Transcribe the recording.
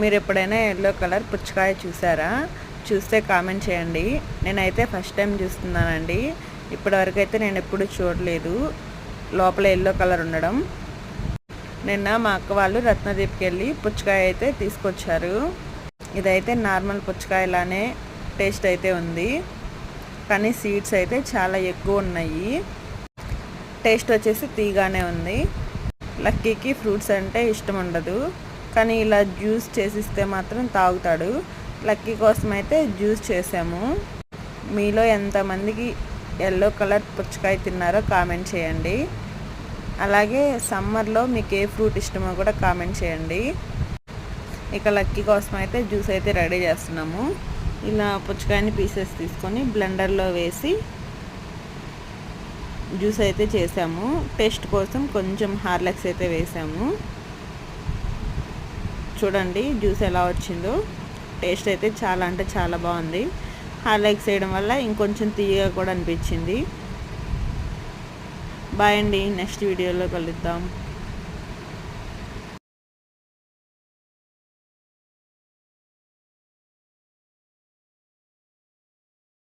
మీరు ఎప్పుడైనా yellow colour పుచ్చకాయ చూసారా? చూస్తే కామెంట్ చేయండి. నేనైతే ఫస్ట్ టైం చూస్తున్నానండి. ఇప్పటివరకు అయితే నేను ఎప్పుడు చూడలేదు. లోపల ఎల్లో కలర్ ఉండడం. నిన్న మా అక్క వాళ్ళు రత్నదీప్కి వెళ్ళి పుచ్చకాయ అయితే తీసుకొచ్చారు. ఇదైతే నార్మల్ పుచ్చకాయలానే టేస్ట్ అయితే ఉంది. కానీ సీడ్స్ అయితే చాలా ఎక్కువ ఉన్నాయి. టేస్ట్ వచ్చేసి తీగానే ఉంది. లక్కీకి ఫ్రూట్స్ అంటే ఇష్టం ఉండదు. కానీ ఇలా జ్యూస్ చేసిస్తే మాత్రం తాగుతాడు. లక్కీ కోసం అయితే జ్యూస్ చేసాము మీలో ఎంతమందికి ఎల్లో కలర్ పుచ్చకాయ తిన్నారో కామెంట్ చేయండి. అలాగే సమ్మర్లో మీకు ఏ ఫ్రూట్ ఇష్టమో కూడా కామెంట్ చేయండి. ఇక లక్కీ కోసం అయితే జ్యూస్ అయితే రెడీ చేస్తున్నాము. ఇలా పుచ్చకాయని పీసెస్ తీసుకొని బ్లెండర్లో వేసి జ్యూస్ అయితే చేసాము టేస్ట్ కోసం కొంచెం హార్లెక్స్ అయితే వేసాము చూడండి జ్యూస్ ఎలా వచ్చిందో. టేస్ట్ అయితే చాలా అంటే చాలా బాగుంది. హార్లైక్స్ వేయడం వల్ల ఇంకొంచెం తీయగా కూడా అనిపించింది. బాయ్ అండి నెక్స్ట్ వీడియోలో కలుద్దాం.